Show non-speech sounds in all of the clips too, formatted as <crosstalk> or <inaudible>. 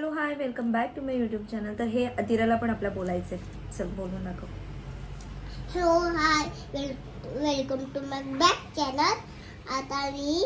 Hello hi welcome back to my YouTube channel. तर हे अतिराला पण आपल्या बोलायचं आहे चल बोलून दाखव hello hi well welcome to my back channel आता मी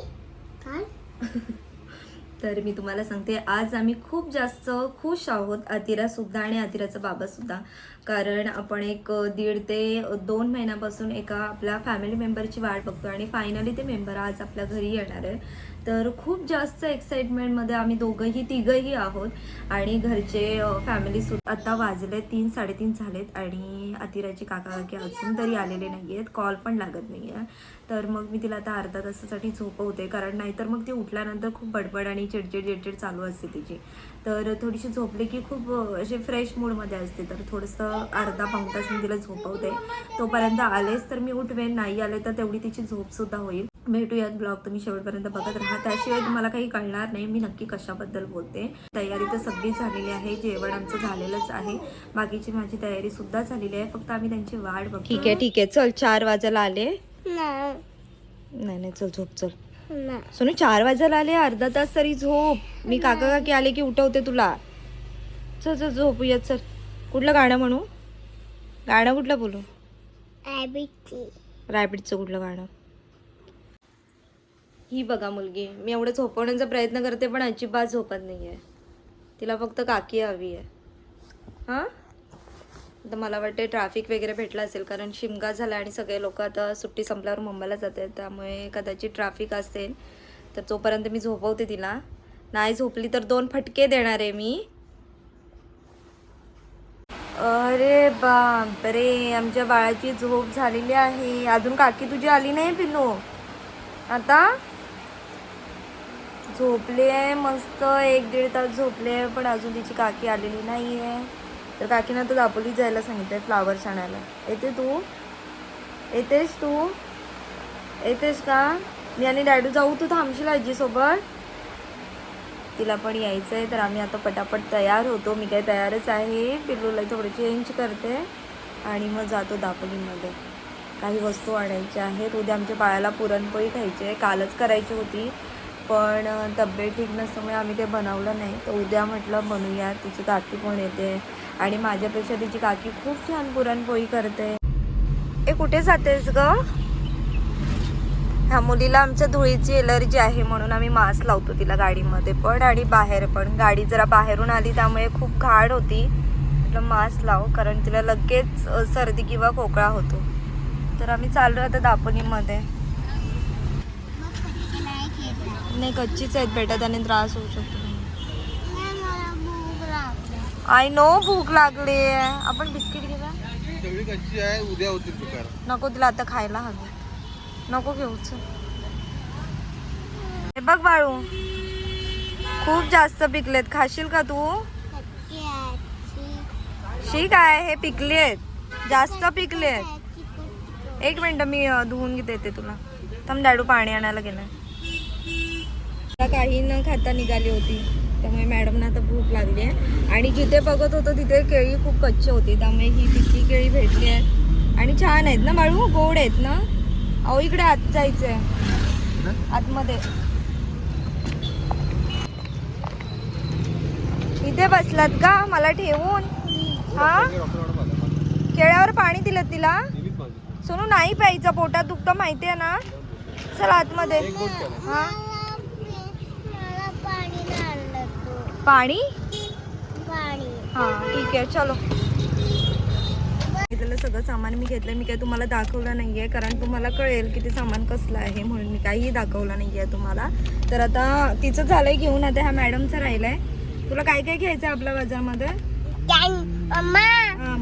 काय? <laughs> तर मी तुम्हाला सांगते आज आम्ही खूप जास्त खुश आहोत अतिरासुद्धा आणि अतिराचा बाबासुद्धा. कारण आपण एक दीड ते दोन महिन्यापासून एका आपल्या फॅमिली मेंबरची वाट बघतो आणि फायनली ते मेंबर आज आपल्या घरी येणार आहे तर खूप जास्त एक्साइटमेंटमध्ये आम्ही दोघंही तिघंही आहोत आणि घरचे फॅमिली सुद्धा आता वाजले तीन साडेतीन झालेत आणि अतिराची काका काकी अजून तरी आलेले नाही आहेत कॉल पण लागत नाही आहे तर मग मी तिला आता अर्धा तासासाठी झोपवते. कारण नाहीतर मग ती उठल्यानंतर खूप बडबड आणि चिडचिड चिडचिड चालू असते तिची. तर थोडीशी झोपली की खूप असे फ्रेश मूडमध्ये असते. तर थोडंसं अर्धा पाऊण तास मी तिला झोपवते. तोपर्यंत आलेच तर मी उठवेन नाही आले तर तेवढी तिची झोपसुद्धा होईल. भेटूयात ब्लॉग तुम्ही शेवटपर्यंत बघत राहा. त्याशिवाय तुम्हाला काही कळणार नाही मी नक्की कशाबद्दल बोलते. तयारी तर सगळी झालेली आहे जेवण आमचं झालेलंच आहे. बाकीची माझी तयारी सुद्धा झालेली आहे फक्त आम्ही त्यांची वाट बघतो ठीक आहे ठीक आहे. चल चार वाजायला आले? नाही. नाही नाही चल झोप चल. नाही. सोनू चार वाजायला आले अर्धा तास तरी झोप. मी काका काकी आले की उठवते तुला. चल चल झोपूया चल. कुठलं गाणं म्हणू? गाणं कुठलं बोलू? ॲबिटी कुठलं गाणं? ही बघा मुलगी मी एवढं झोपवण्याचा प्रयत्न करते पण अजिबात झोपत नाही आहे तिला फक्त काकी हवी आहे. हां? तर मला वाटते ट्रॅफिक वगैरे भेटलं असेल कारण शिमगा झाला आणि सगळे लोक आता सुट्टी संपल्यावर मुंबईला जातात त्यामुळे कदाचित ट्रॅफिक असेल तर तोपर्यंत मी झोपवते तिला. नाही झोपली तर दोन फटके देणार आहे मी. अरे बापरे आमच्या बाळाची झोप झालेली आहे. अजून काकी तुझी आली नाही पिल्लू आता? झोपले आहे मस्त. एक दीड तास झोपले आहे पण अजून तिची काकी आलेली नाही आहे तर काकीनं तर दापोली जायला सांगितलंय फ्लावर्स आणायला. येते तू? येतेस तू? येतेस का? मी आणि डॅडू जाऊ तू थांबशील आजीसोबत? तिला पण यायचं आहे तर आम्ही आता पटापट तयार होतो. मी काय तयारच आहे पिल्लूला थोडं चेंज करते आणि मग जातो दापोलीमध्ये. काही वस्तू आणायच्या आहेत. उद्या आमच्या बाळाला पुरणपोळी खायची आहे. कालच करायची होती पण तब्येत ठीक नसल्यामुळे आम्ही ते बनवलं नाही. तर उद्या म्हटलं बनूया तिची काकी पण येते आणि माझ्यापेक्षा तिची काकी खूप छान पुरणपोळी करते. ए कुठे जातेस ग? ह्या मुलीला आमच्या धुळीची एलर्जी आहे म्हणून आम्ही मास्क लावतो तिला गाडीमध्ये पण आणि बाहेर पण. गाडी जरा बाहेरून आली त्यामुळे खूप घाण होती. म्हटलं मास्क लाव कारण तिला लगेच सर्दी किंवा खोकळा होतो. तर आम्ही चाललो आता दापोलीमध्ये. नाही कच्चीच आहेत बेटा त्याने त्रास होऊ शकतो. आय नो भूक लागली आपण बिस्किट घेऊया. नको तिला आता खायला हवी. नको घेऊच. हे बघ बाळू खूप जास्त पिकलेत. खाशील का तू? शी काय हे पिकलेत. आहेत जास्त पिकले आहेत एक मिनिट मी धुवून घेते ते तुला. तर डॅडू पाणी आणायला गेलं काही न खाता निघाली होती. त्यामुळे मॅडमना आता भूक लागली आहे. आणि जिथे बघत होतो तिथे केळी खूप कच्ची होती. त्यामुळे ही पिकी केळी भेटली आहे. आणि छान आहेत ना बाळू? गोड आहेत ना? अहो इकडे आत जायचंय. आतमध्ये. इथे बसलात का? मला ठेवून. हा? केळ्यावर पाणी दिलं तिला? सोनू नाही प्यायचं. पोटात दुखतं माहिती आहे ना? चल आतमध्ये. हा? पाणी. हा ठीक आहे. चलो. घेतलेलं सगळं सामान मी घेतलं मी काही तुम्हाला दाखवलं नाही आहे कारण तुम्हाला कळेल की ते सामान कसलं आहे म्हणून मी काहीही दाखवलं नाही आहे तुम्हाला. तर आता तिचं झालंय घेऊन आता ह्या मॅडमचं राहिलंय. तुला काय काय घ्यायचं आहे आपल्या बाजारमध्ये? हां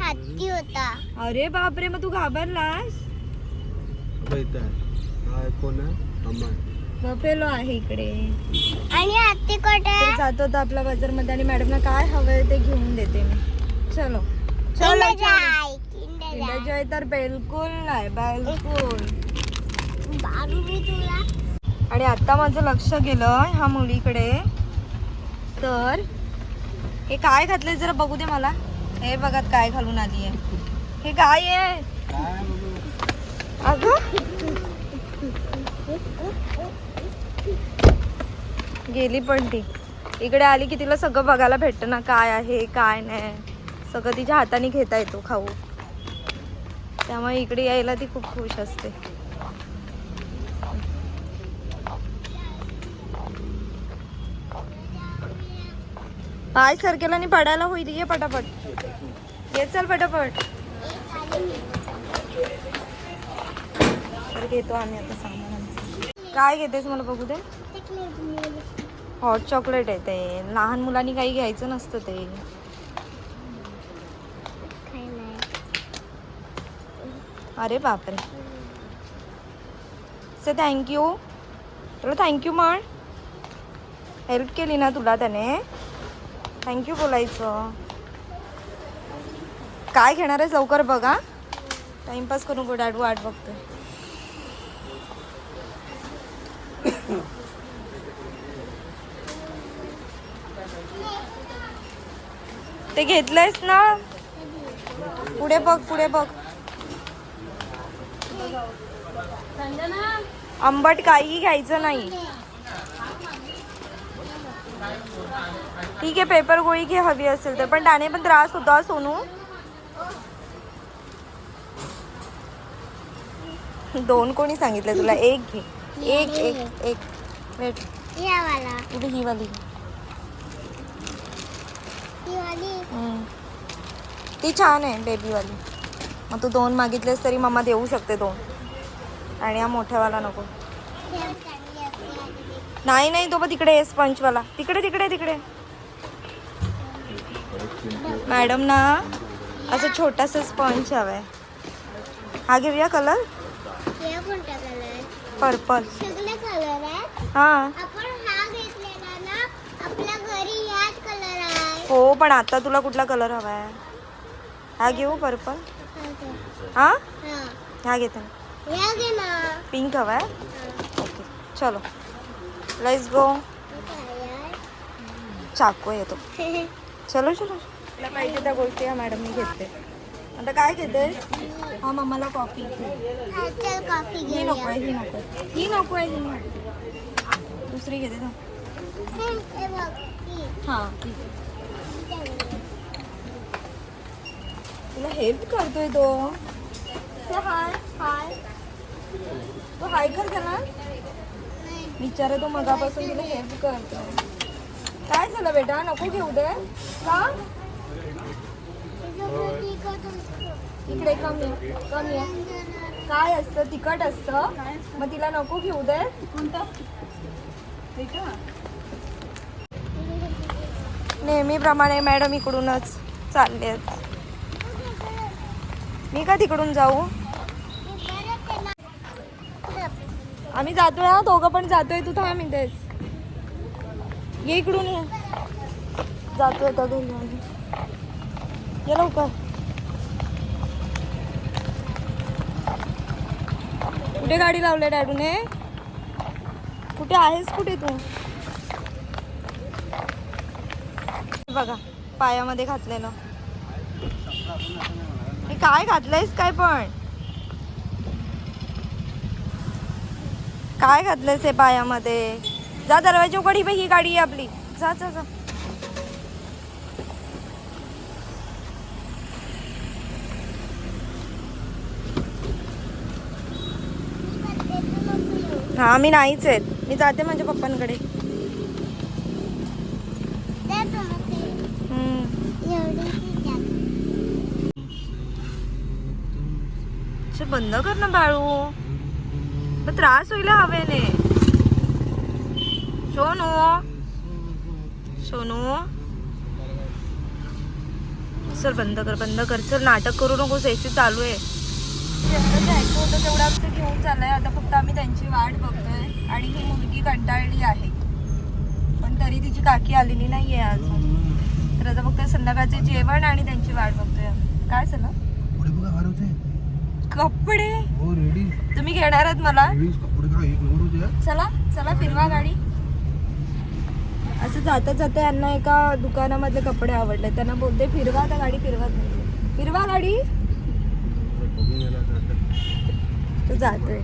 हत्ती होता अरे बापरे मग तू घाबरलास? कोण बफेलो आहे इकडे. आणि हत्ती कुठे तर जातो तर आपल्या बाजारमध्ये आणि मॅडमना काय हवंय ते घेऊन देते मी. चलो चलो चलो. किंडर जाय. तर बिलकुल नाही बिलकुल. मी तुला. आणि आता माझं लक्ष गेलं ह्या मुलीकडे. तर हे काय घातलंय जरा बघू दे मला. हे बघत काय घालून आली आहे. हे काय आहे? अगं. गेली पण ती. इकडे आली की तिला सगळं बघायला भेटतं ना काय आहे काय नाही. सगळं तिच्या हाताने घेता येतो खाऊ. त्यामुळे इकडे यायला ती खूप खुश असते. पाय सरकेला आणि पडायला होईल. ये पटापट. ये चल पटापट. तर घेतो आम्ही आता सामान. काय घेतेस मला बघू दे. हॉट चॉकलेट आहे ते. लहान मुलांनी काही घ्यायचं नसतं ते. अरे बापरे. से थँक्यू तुला थँक्यू म्हण. हेल्प केली ना तुला त्याने. थँक्यू बोलायचं. काय घेणार आहे लवकर बघा टाइमपास करून डॅडू वाट बघतोय. ते घेतलंयस ना? पुढे बघ पुढे बघ. आंबट काही घ्यायचं नाही. ठीक आहे पेपर गोळी घे हवी असेल तर. पण त्याने पण त्रास होता सोनू. दोन कोणी सांगितलं तुला? एक घे. एक एक एक. वेट ही वाली. हम्म. ती छान आहे बेबीवाली मग तू दोन मागितलेस तरी मम्मा देऊ शकते दोन. आणि हा मोठ्यावाला नको. नाही नाही तो बघ तिकडे आहे स्पंचवाला तिकडे तिकडे तिकडे. मॅडम ना असं छोटासा स्पंच हवाय. हा घेऊया कलर पर्पल सगळे कलर आहेत? आपण हा घेतलेला ना आपल्या घरी ह्याच कलर आहे हो पण आता तुला कुठला कलर हवाय? हा घेऊ पर्पल हा? हा. हा घेते. ह्या घे ना. पिंक हवाय? हा. ओके चलो. लेट्स गो चाकू येतो चलो चलो तुला पाहिजे त्या गोष्टी ह्या मॅडमनी घेते. आता काय घेतेस? हा मम्माला कॉफी हा, ही नको आहे ही नको आहे. ही नको आहे ही दुसरी घेते ना हे, हे बघ ही. हां ठीक आहे. तुला हेल्प करतोय तो. हाय हाय तो हाय कर त्याला. विचारा तो मगापासून तुला हेल्प करतोय. काय झालं बेटा? नको घेऊ दे. का. इकडे कमी कमी आहे. काय असतं? तिखट असतं. मग तिला नको घेऊ दे. नेहमीप्रमाणे मॅडम इकडूनच चालले आहेत मी का तिकडून जाऊ? आम्ही जातोय हा दोघं पण जातोय तू थांब इथेच. ये इकडून ये. जातोय का घरी आम्ही. ये लवकर. कुठे गाडी लावल्या डॅडूने? कुठे आहेस कुठे तू? बघा पायामध्ये घातलेलं. हे काय घातलंयस काय पण? काय घातलंयस हे पायामध्ये? जा दरवाजा उघडी ही बाई, ही गाडी आहे आपली. जा जा जा. हा मी नाहीच आहेत. मी जाते माझ्या पप्पांकडे दे तू मग ते. हम्म. एवढीशी टाक. असं बंद कर ना बाळू. मग त्रास होईल हवेने. सोनू. सोनू. चल बंद कर बंद कर. चल नाटक करू नकोस एसी चालू आहे. जेवढं जायचं होतं तेवढं आमचं घेऊन चाललंय. आता फक्त आम्ही त्यांची वाट बघतोय आणि ही मुलगी कंटाळली आहे. पण तरी तिची काकी आलेली नाहीये अजून. तर आता फक्त संध्याकाळचे जेवण आणि त्यांची वाट बघतोय आम्ही. काय झालं कपडे बघा फार होते कपडे? हो रेडी तुम्ही घेणार आहात मला? लेडीज कपडे बघा एक नंबर होते. चला चला फिरवा गाडी. असं जाता जाता यांना एका दुकानामधले कपडे आवडले. त्यांना बोलते फिरवा तर गाडी फिरवत नाही फिरवा गाडी. बघून गेला आता. तो जातोय.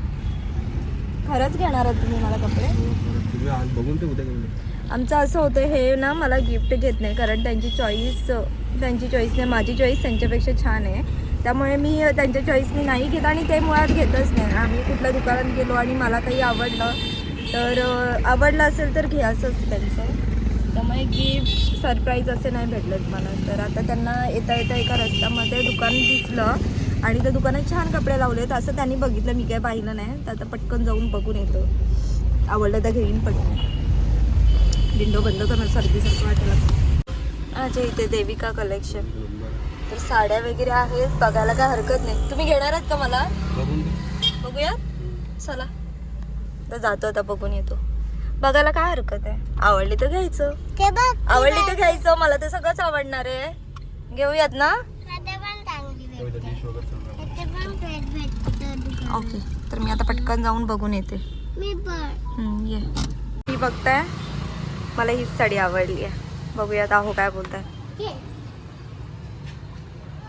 खरंच घेणार आहात तुम्ही मला कपडे? हो, परत तुम्ही आज बघून ते उद्या घेऊन या. आमचं असं होतं हे ना मला गिफ्ट घेत नाही कारण त्यांची चॉईस त्यांची चॉईस नाही माझी चॉईस त्यांच्यापेक्षा छान आहे. त्यामुळे मी त्यांच्या चॉईसनी नाही घेत आणि ते मुळात घेतच नाही. आम्ही कुठल्या दुकानात गेलो आणि मला काही आवडलं तर आवडलं असेल तर घे असंच त्यांचं. त्यामुळे गिफ्ट सरप्राईज असे नाही भेटलेत मला. तर आता त्यांना येता येता एका रस्त्यामध्ये दुकान दिसलं आणि त्या दुकानात छान कपडे लावलेत. असं त्यांनी बघितलं. मी काय पाहिलं नाही. तर आता पटकन जाऊन बघून येतो. आवडलं तर घेईन पटकन विंडो बंद करणं सर्दीसारखं वाटलं अच्छा इथे देविका कलेक्शन तर साड्या वगैरे आहेत बघायला काय हरकत नाही. तुम्ही घेणार आहात का मला. बघूया चला. तर जातो आता बघून येतो. बघायला काय हरकत आहे? आवडली तर घ्यायचं. आवडली तर घ्यायचं. मला ते सगळंच आवडणार आहे. घेऊयात ना. ओके. तर मी आता पटकन जाऊन बघून येते. ये. ही बघताय. मला हीच साडी आवडली आहे. बघूयात आहो काय बोलताय.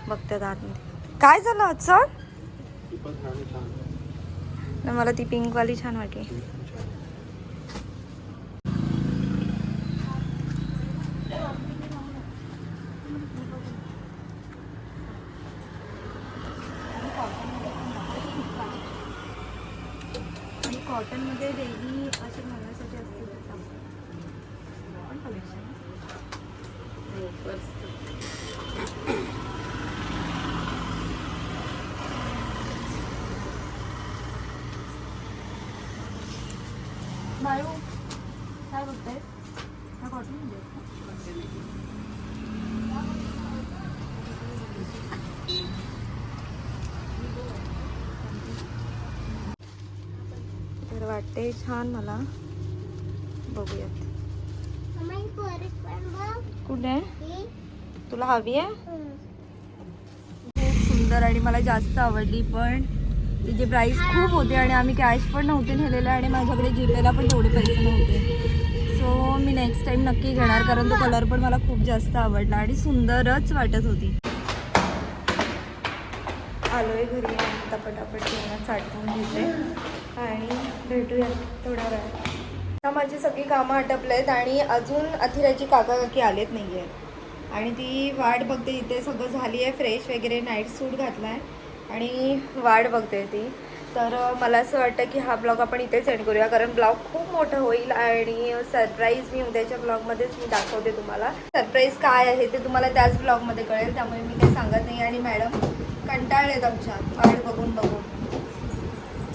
बघतात आतमध्ये. काय झालं आजचं मला ती पिंकवाली छान वाटली. आणि कॉटनमध्ये डेली असे घालण्यासाठी असते बाळू काय बघताय हा कॉटन ते वाटते छान मला बघूयात. कुठे? तुला हवी आहे? खूप सुंदर आणि मला जास्त आवडली पण तिची प्राईस खूप होती आणि आम्ही कॅश पण नव्हते नेलेलं आणि माझ्याकडे जीपेला पण तेवढे पैसे नव्हते. सो मी नेक्स्ट टाईम नक्की घेणार कारण तो कलर पण मला खूप जास्त आवडला आणि सुंदरच वाटत होती. आलोय घरी आता पटापट घेऊन साठवून घेते. आणि भेटूया थोड्या वेळात. आता माझी सगळी कामं आटपलेत आणि अजून अथिराची काका काकी आलेत नाही आहे आणि ती वाट बघते इथे सगळं झाली आहे फ्रेश वगैरे नाईट सूट घातला आहे आणि वाट बघते ती. तर मला असं वाटतं की हा ब्लॉग आपण इथेच एंड करूया कारण ब्लॉग खूप मोठा होईल आणि सरप्राईज मी उद्याच्या ब्लॉगमध्येच मी दाखवते तुम्हाला. सरप्राईज काय आहे ते तुम्हाला त्याच ब्लॉगमध्ये कळेल त्यामुळे मी काही सांगत नाही. आणि मॅडम कंटाळलेत आमच्या. वाट बघून बघून.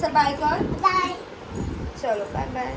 चल बाय कर बाय चलो बाय बाय